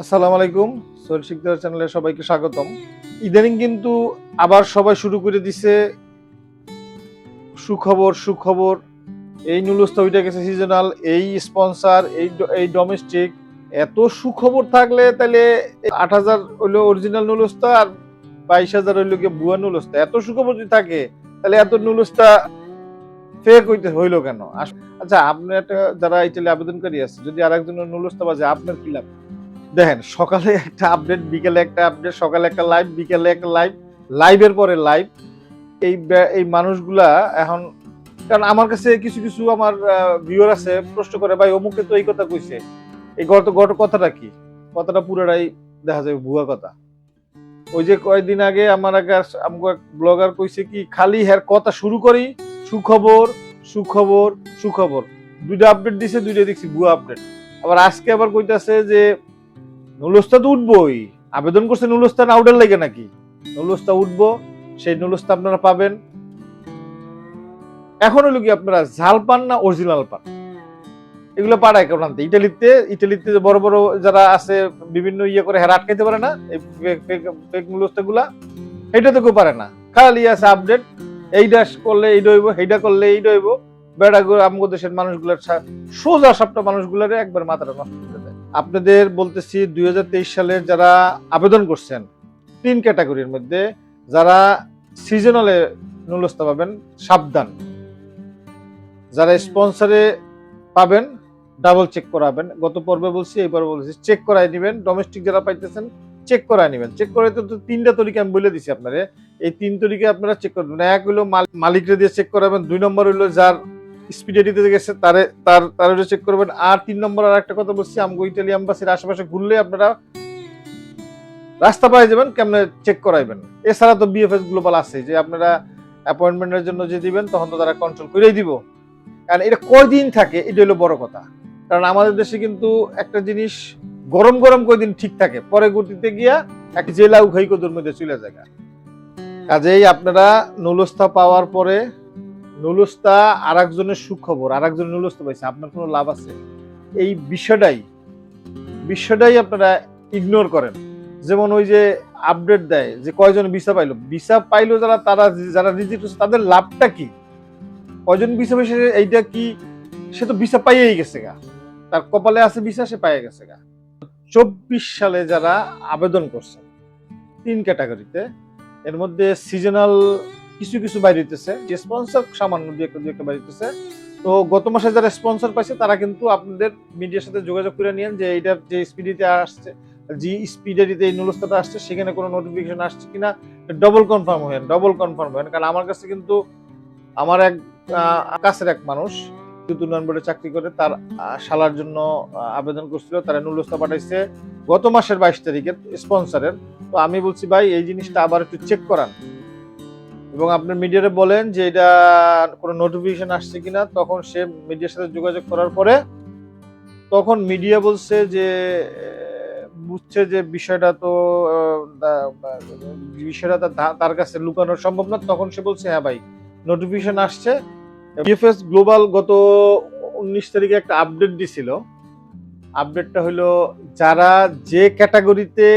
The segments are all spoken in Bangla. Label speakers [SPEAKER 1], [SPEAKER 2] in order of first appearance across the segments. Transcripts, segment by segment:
[SPEAKER 1] আসসালামু আলাইকুম। সোহেল শিকদার চ্যানেলে সবাইকে স্বাগতম। ইদানিং কিন্তু আবার সবাই শুরু করে দিছে সুখবর সুখবর। এই নুলস্তা ওইটা গেছে সিজনাল এই স্পন্সার এই এই ডোমেস্টিক এত সুখবর থাকলে তাহলে আট হাজার হইল অরিজিনাল নুলস্তা আর বাইশ হাজার হইল গিয়ে ভুয়া নুলস্তা এত সুখবর যদি থাকে, তাহলে এত নুলস্তা ফেক হইতে, হইল কেন? আচ্ছা আপনি একটা যারা ইটালি আবেদনকারী আছে, যদি আরেকজনের নুলস্তা বাজে, আপনার কি লাভ? দেখেন, সকালে একটা আপডেট বিকেলে একটা আপডেট সকালে একটা লাইভ বিকেলে একটা লাইভ লাইভের পরে লাইভ এই এই মানুষগুলা এখন, কারণ আমার কাছে কিছু কিছু আমার ভিউয়ার আছে, প্রশ্ন করে, ভাই, অমুকে তো এই কথা কইছে। এই গত গত কথাটা কি? কথাটা পুরোটাই দেখা যায় ভুয়া কথা। ওই যে কয়েকদিন আগে আমার আগে আমাকে এক ব্লগার কইছে কি, খালি হ্যার কথা শুরু করি, সুখবর সুখবর সুখবর। দুইটা আপডেট দিছে, দুইটা দেখছি ভুয়া আপডেট আবার আজকে আবার কইতাছে যে নুলস্তা তো উঠবই। আবেদন করছে নুলস্তা না উঠার লাগে নাকি? নুলস্তা উঠবো, সেই নুলস্তা আপনারা পাবেন। এখন হলো কি আপনারা ঝাল পান না অরিজিনাল পান? এগুলো পাড়ায় কেমন আনতে। ইটালিতে ইটালিতে বড় বড় যারা আছে, বিভিন্ন ইয়ে করে হেরা আটকাইতে পারে না, এই ফেক নুলস্তা গুলা এটা তো কেউ পারে না। খালি আছে আপডেট এইটা করলে এইটা হইব সেইটা করলে এইটা হইব। বেড়া আমগো দেশের মানুষগুলার সোজা সবটা মানুষগুলারে একবার মাথাটা নষ্ট আপনাদের বলতেছি দুই সালের যারা আবেদন করছেন, তিন ক্যাটাগরির মধ্যে যারা সিজনালে নুলস্তা পাবেন, সাবধান। যারা স্পন্সরে পাবেন ডাবল চেক করাবেন। গত পর্বে বলছি, এই পর্বে বলছি চেক করাই নেবেন। ডোমেস্টিক যারা পাইতেছেন চেক করাই নেবেন। চেক করে তো তিনটা তরিকা আমি বলে দিছি আপনারে। এই তিন তরিকা আপনারা চেক করবেন। এক হলো মাল- মালিকরে দিয়ে চেক করাবেন। দুই নম্বর হইল যার স্পিডে দিতে গেছে, তারে, তার তার চেক করবেন। আর তিন নম্বর আর একটা কথা বলছি, আমগো ইটালি এম্বাসির আশেপাশে ঘুরলে আপনারা রাস্তা পাই যাবেন, কেমনে চেক করাইবেন। এছাড়া তো বিএফএস গ্লোবাল আছে, যে আপনারা অ্যাপয়েন্টমেন্টের জন্য যে দিবেন, তখন তো তারা কন্ট্রোল করেই দিব। কারণ এটা কয়দিন থাকে, এটা হলো বড় কথা। কারণ আমাদের দেশে কিন্তু একটা জিনিস গরম গরম কয়দিন ঠিক থাকে, পরে গতিতে গিয়া এক জেলা উখাই কদুর মধ্যে চলে যায় কাজেই আপনারা নুলস্তা পাওয়ার পরে নুলস্তা আর একজনের সুখবর আর একজনের নুলস্তা পাইছে, আপনার কোনো লাভ আছে? এই বিষয়টাই বিষয়টাই আপনারা ইগনোর করেন। যেমন ওই যে আপডেট দেয় যে কয়জন ভিসা পাইলো। ভিসা পাইলো যারা, তারা যারা রিজিট হচ্ছে তাদের লাভটা কি? কয়জন ভিসা পেয়েছে এইটা কি? সে তো ভিসা পাইয়েই গেছে গা। তার কপালে আছে ভিসা, সে পাইয়ে গেছে গা। চব্বিশ সালে যারা আবেদন করছেন তিন ক্যাটাগরিতে এর মধ্যে সিজনাল কিছু কিছু বাইরে হইতেছে, যে স্পন্সর সামান্য দু একটা দু একটা বাইরে হইতেছে। তো গত মাসে যারা স্পন্সর পাইছে, তারা কিন্তু আপনাদের মিডিয়ার সাথে যোগাযোগ করে নিয়েন যে এইটার যে স্পিডিতে আসছে, যে স্পিডেরিতে এই নুলস্তাটা আসছে, সেখানে কোনো নোটিফিকেশন আসছে কিনা ডবল কনফার্ম হয়েন ডবল কনফার্ম হয়েন কারণ আমার কাছে কিন্তু আমার এক কাছের এক মানুষ তুতুল বোর্ডে চাকরি করে, তার শালার জন্য আবেদন করছিল, তারা নুলস্তা পাঠাইছে গত মাসের বাইশ তারিখের স্পন্সরের তো আমি বলছি, ভাই, এই জিনিসটা আবার একটু চেক করান। এবং আপনার মিডিয়ারে বলেন যে এটা কোনো নোটিফিকেশন আসছে কিনা, তখন সে মিডিয়ার সাথে যোগাযোগ করার পরে তখন মিডিয়া বলছে যে বুঝছে যে বিষয়টা তো বিষয়টা তার কাছে লুকানো সম্ভব না, তখন সে বলছে হ্যাঁ ভাই নোটিফিকেশন আসছে। বিএফএস গ্লোবাল গত উনিশ তারিখে একটা আপডেট দিছিল। আপডেটটা হলো যারা যে ক্যাটাগরিতে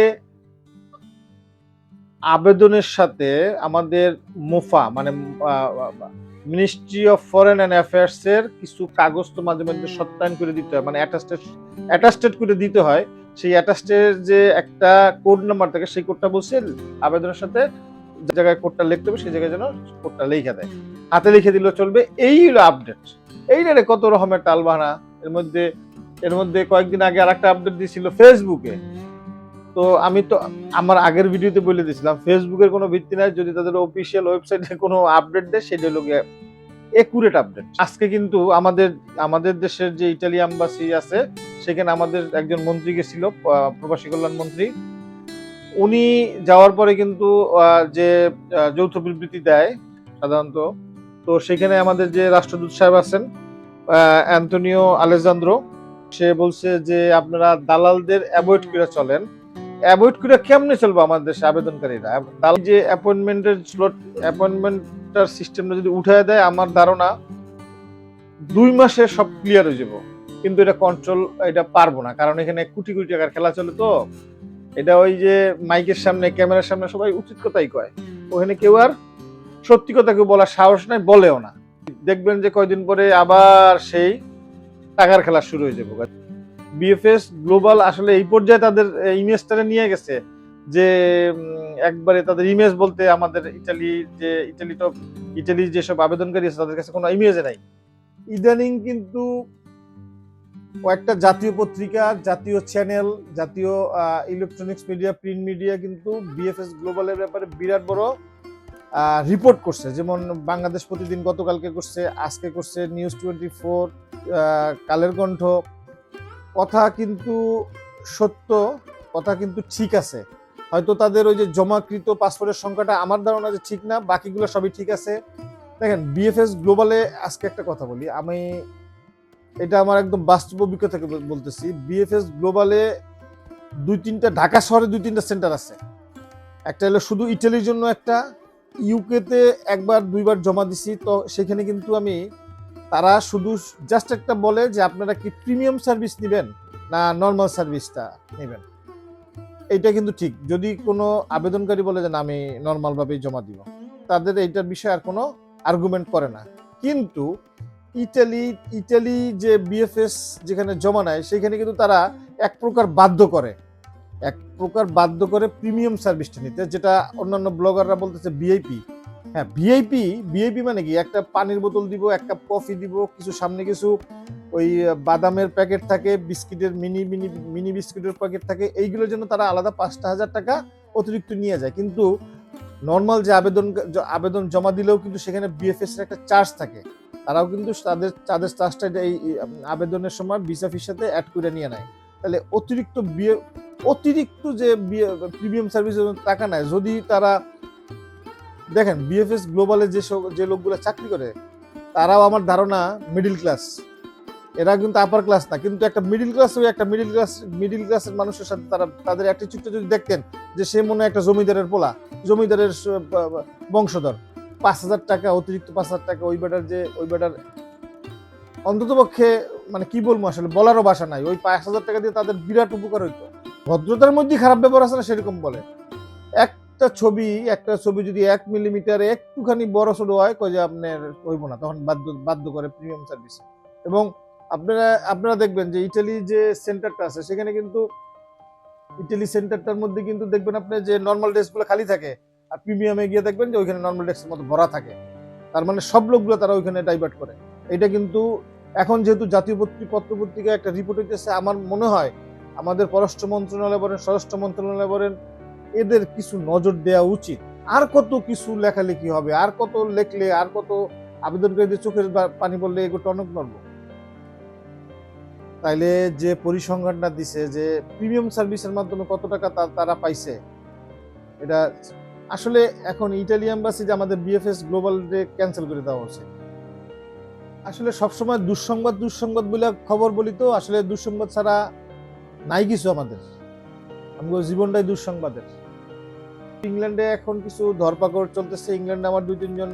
[SPEAKER 1] আবেদনের সাথে আমাদের মোফা মানে ministry of foreign and affairs এর কিছু কাগজ তো মাঝে মাঝে সত্যায়ন করে দিতে হয় মানে অ্যাটাস্টেড অ্যাটাস্টেড করে দিতে হয়। সেই অ্যাটাস্টের যে একটা কোড নাম্বার থাকে, সেই কোডটা বলছে আবেদনের সাথে যে জায়গায় কোডটা লিখতে হবে, সেই জায়গায় যেন কোডটা লিখে দেয়। হাতে লিখে দিলেও চলবে। এই হলো আপডেট এই রে, কত রকমের টালবাহানা এর মধ্যে এর মধ্যে কয়েকদিন আগে আর একটা আপডেট দিয়েছিল ফেসবুকে তো আমি তো আমার আগের ভিডিওতে বলে দিয়েছিলাম ফেসবুকের কোনো ভিত্তি নাই, যদি তাদের অফিসিয়াল ওয়েবসাইটে কোনো আপডেট দেয়, সেটা হলো একুরেট আপডেট আজকে কিন্তু আমাদের আমাদের দেশের যে ইটালি এম্বাসি আছে, সেখানে আমাদের একজন মন্ত্রী গেছিল প্রবাসী কল্যাণ মন্ত্রী। উনি যাওয়ার পরে কিন্তু যে যৌথ বিবৃতি দেয়, সাধারণত, তো সেখানে আমাদের যে রাষ্ট্রদূত সাহেব আছেন অ্যান্টনিও আলেজান্দ্রো, সে বলছে যে আপনারা দালালদের অ্যাভয়েড করে চলেন। অ্যাভয়েড করে কেমনে চলবো আমাদের দেশে আবেদনকারীরা? দালাল যে অ্যাপয়েন্টমেন্টের স্লট অ্যাপয়েন্টমেন্টটার সিস্টেমটা যদি উঠায় দেয়, আমার ধারণা দুই মাসে সব ক্লিয়ার হয়ে যাব। কিন্তু এটা কন্ট্রোল এটা পারব না। কারণ এখানে কোটি কোটি টাকার খেলা চলে তো। এটা ওই যে মাইকের সামনে, ক্যামেরার সামনে সবাই উচিত কথাই কয়। ওখানে কেউ আর সত্যি কথা কেউ বলার সাহস নাই, বলেও না। দেখবেন যে কয়দিন পরে আবার সেই টাকার খেলা শুরু হয়ে যাবে। বিএফএস গ্লোবাল আসলে এই পর্যায়ে তাদের ইমেজটা নিয়ে গেছে যে একবারে তাদের ইমেজ বলতে আমাদের ইটালি যে ইটালি তো ইটালির যেসব আবেদনকারী আছে তাদের কাছে কোনো ইমেজ নাই। ইদানিং কিন্তু কয়েকটা জাতীয় পত্রিকা, জাতীয় চ্যানেল জাতীয় ইলেকট্রনিক্স মিডিয়া প্রিন্ট মিডিয়া কিন্তু বিএফএস গ্লোবালের ব্যাপারে বিরাট বড় রিপোর্ট করছে। যেমন বাংলাদেশ প্রতিদিন গতকালকে করছে, আজকে করছে news twenty four Kaler Kantho কথা কিন্তু সত্য, কথা কিন্তু ঠিক আছে। হয়তো তাদের ওই যে জমাকৃত পাসপোর্টের সংখ্যাটা আমার ধারণা যে ঠিক না, বাকিগুলো সবই ঠিক আছে। দেখেন বিএফএস গ্লোবালে আজকে একটা কথা বলি। আমি এটা আমার একদম বাস্তব অভিজ্ঞতা থেকে বল- বলতেছি। বিএফএস গ্লোবালে দুই তিনটা, ঢাকা শহরে দুই তিনটা সেন্টার আছে। একটা হলো শুধু ইটালির জন্য একটা ইউকেতে একবার, দুইবার জমা দিছি। তো সেখানে কিন্তু আমি তারা শুধু জাস্ট একটা বলে যে আপনারা কি প্রিমিয়াম সার্ভিস নেবেন না নর্মাল সার্ভিসটা নেবেন? এটা কিন্তু ঠিক। যদি কোনো আবেদনকারী বলে যে না, আমি নর্মালভাবেই জমা দিব, তাদের এইটার বিষয়ে আর কোনো আর্গুমেন্ট করে না। কিন্তু ইটালি ইটালি যে বিএফএস যেখানে জমা নেয়, সেখানে কিন্তু তারা এক প্রকার বাধ্য করে। এক প্রকার বাধ্য করে প্রিমিয়াম সার্ভিসটা নিতে, যেটা অন্যান্য ব্লগাররা বলতেছে ভিআইপি হ্যাঁ ভিআইপি ভিআইপি মানে কি? একটা পানির বোতল দিব, এক কাপ কফি দিব, কিছু সামনে কিছু ওই বাদামের প্যাকেট থাকে, বিস্কিটের মিনি মিনি মিনি বিস্কিটের প্যাকেট থাকে, এইগুলোর জন্য তারা আলাদা পাঁচটা হাজার টাকা অতিরিক্ত নিয়ে যায়। কিন্তু নর্মাল যে আবেদন আবেদন জমা দিলেও কিন্তু সেখানে বিএফএস এর একটা চার্জ থাকে। তারাও কিন্তু তাদের তাদের চার্জটা এই আবেদনের সময় ভিসা ফির সাথে অ্যাড করে নিয়ে নেয়। তাহলে অতিরিক্ত বিয়ে, অতিরিক্ত যে প্রিমিয়াম সার্ভিস টাকা নেয়, যদি তারা দেখেন বিএফএস গ্লোবালে যে যে লোকগুলো চাকরি করে, তারাও আমার ধারণা মিডিল ক্লাস এরা কিন্তু আপার ক্লাস না, কিন্তু একটা মিডিল ক্লাস হয়ে একটা মিডিল ক্লাস মিডিল ক্লাসের মানুষের সাথে তারা, তাদের অ্যাটিচিউডটা যদি দেখতেন, যে সে মনে একটা জমিদারের পোলা, জমিদারের বংশধর, পাঁচ হাজার টাকা, অতিরিক্ত পাঁচ হাজার টাকা, ওই বেটার যে, ওই বেটার অন্তত পক্ষে মানে কি বলব আসলে, বলারও বাসা নাই। ওই পাঁচ হাজার টাকা দিয়ে তাদের বিরাট উপকার হইতো। ভদ্রতার মধ্যেই খারাপ ব্যবহার আছে না, সেরকম বলে। একটা ছবি একটা ছবি যদি এক মিলিমিটার একটুখানি বড় ছোট হয় কই যে আপনার হইব না, তখন বাধ্য বাধ্য করে প্রিমিয়াম সার্ভিস এবং আপনারা আপনারা দেখবেন যে ইটালি যে সেন্টারটা আছে, সেখানে কিন্তু ইটালি সেন্টারটার মধ্যে কিন্তু দেখবেন আপনি যে নর্মাল ডেস্কগুলো খালি থাকে, আর প্রিমিয়ামে গিয়ে দেখবেন যে ওইখানে নর্মাল ডেস্কের মতো ভরা থাকে। তার মানে সব লোকগুলো তারা ওইখানে ডাইভার্ট করে। এটা কিন্তু এখন যেহেতু জাতীয় পত্রিকা পত্রপত্রিকা একটা রিপোর্ট হইতেছে, আমার মনে হয় আমাদের পররাষ্ট্র মন্ত্রণালয় বলেন, স্বরাষ্ট্র মন্ত্রণালয় বলেন এদের কিছু নজর দেওয়া উচিত। আর কত কিছু লেখালেখি হবে, আর কত লেখলে, আর কত আবেদনকারীদের চোখের পানি পড়লে এগুলো টনক নড়বো। তাইলে যে পরিসংখ্যানটা দিছে যে প্রিমিয়াম সার্ভিসের মাধ্যমে কত টাকা তারা পাইছে, এটা আসলে এখন ইটালি এম্বাসি যে আমাদের বিএফএস গ্লোবাল ডে ক্যান্সেল করে দেওয়া হচ্ছে আসলে সবসময় দুঃসংবাদ দুঃসংবাদ বলে খবর বলি তো, আসলে দুঃসংবাদ ছাড়া নাই কিছু আমাদের। আমাদের জীবনটাই দুঃসংবাদের। ইংল্যান্ডে এখন কিছু ধরপাকড় চলতেছে। ইংল্যান্ডে আমার দুই, তিনজন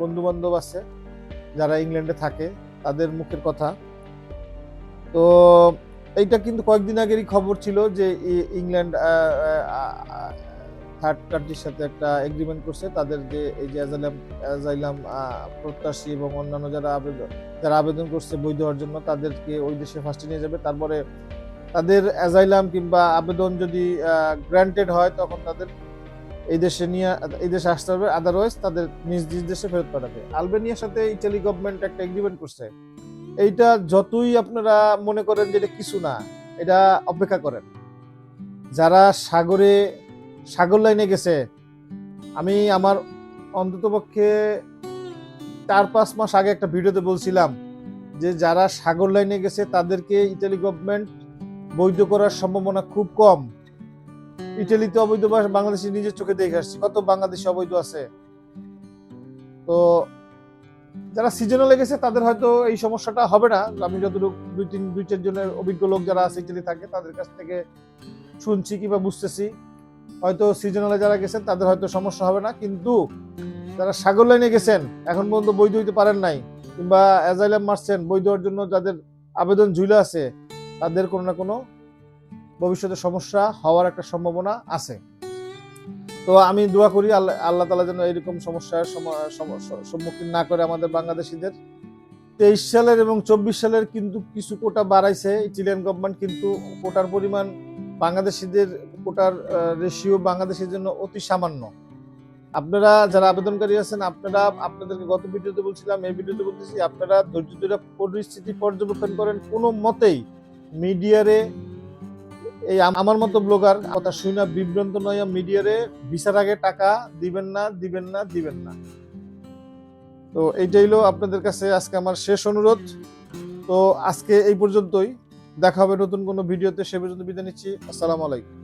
[SPEAKER 1] বন্ধু বান্ধব আছে, যারা ইংল্যান্ডে থাকে, তাদের মুখের কথা। তো এইটা কিন্তু কয়েকদিন আগেরই খবর ছিল যে ইংল্যান্ড থার্ড কান্ট্রির সাথে একটা এগ্রিমেন্ট করছে। তাদের যে এই যে অ্যাজাইলাম অ্যাজাইলাম প্রত্যাশী এবং অন্যান্য যারা আবেদন যারা আবেদন করছে বৈধ হওয়ার জন্য, তাদেরকে ওই দেশে ফার্স্টে নিয়ে যাবে। তারপরে তাদের অ্যাজাইলাম কিংবা আবেদন যদি গ্রান্টেড হয়, তখন তাদের এই দেশে নিয়ে, এই দেশে আসতে হবে। আদারওয়াইজ তাদের নিজ নিজ দেশে ফেরত পাঠাবে। আলবেনিয়ার সাথে ইটালি গভর্নমেন্ট একটা এগ্রিমেন্ট করছে। এইটা যতই আপনারা মনে করেন যে এটা কিছু না, এটা অপেক্ষা করেন। যারা সাগরে, সাগর লাইনে গেছে, আমি আমার অন্ততপক্ষে চার পাঁচ মাস আগে একটা ভিডিওতে বলছিলাম যে যারা সাগর লাইনে গেছে তাদেরকে ইটালি গভর্নমেন্ট বৈধ করার সম্ভাবনা খুব কম। ইটালিতে অবৈধ বাংলাদেশে নিজের চোখে দেখে আসছি। কত বাংলাদেশে অবৈধ আছে? তো যারা সিজনালে গেছে, তাদের হয়তো এই সমস্যাটা হবে না। আমি যতটুকু দুই তিন, দুই চার জনের অভিজ্ঞ লোক যারা আছে ইটালি থাকে, তাদের কাছ থেকে শুনছি কিংবা বুঝতেছি। হয়তো সিজনালে যারা গেছেন, তাদের হয়তো সমস্যা হবে না। কিন্তু যারা সাগর লাইনে গেছেন, এখন পর্যন্ত বৈধ হইতে পারেন নাই, কিংবা অ্যাজাইলাম মারছেন, বৈধ হওয়ার জন্য যাদের আবেদন ঝুলে আছে, তাদের কোনো না কোনো ভবিষ্যতে সমস্যা হওয়ার একটা সম্ভাবনা আছে। তো আমি দোয়া করি আল্লাহ আল্লাহ তালা যেন এরকম সমস্যার সম- সম- সম্মুখীন না করে আমাদের বাংলাদেশিদের। তেইশ সালের এবং চব্বিশ সালের কিন্তু কিছু কোটা বাড়াইছে। ইটালিয়ান গভর্নমেন্ট কিন্তু কোটার পরিমাণ বাংলাদেশিদের, কোটার রেশিও বাংলাদেশের জন্য অতি সামান্য। আপনারা যারা আবেদনকারী আছেন, আপনারা, আপনাদেরকে গত ভিডিওতে বলছিলাম, এই ভিডিওতে বলতেছি, আপনারা ধৈর্য ধরে পরিস্থিতি পর্যবেক্ষণ করেন। কোনো মতেই মিডিয়ারে এই আমার মতো ব্লগার, কথা শুনে বিভ্রান্ত নয় মিডিয়ারে বিচার আগে টাকা, দিবেন না দিবেন না দিবেন না। তো এইটাই হলো আপনাদের কাছে আজকে আমার শেষ অনুরোধ। তো আজকে এই পর্যন্তই। দেখা হবে নতুন কোনো ভিডিওতে সে পর্যন্ত বিদায় নিচ্ছি। আসসালামু আলাইকুম।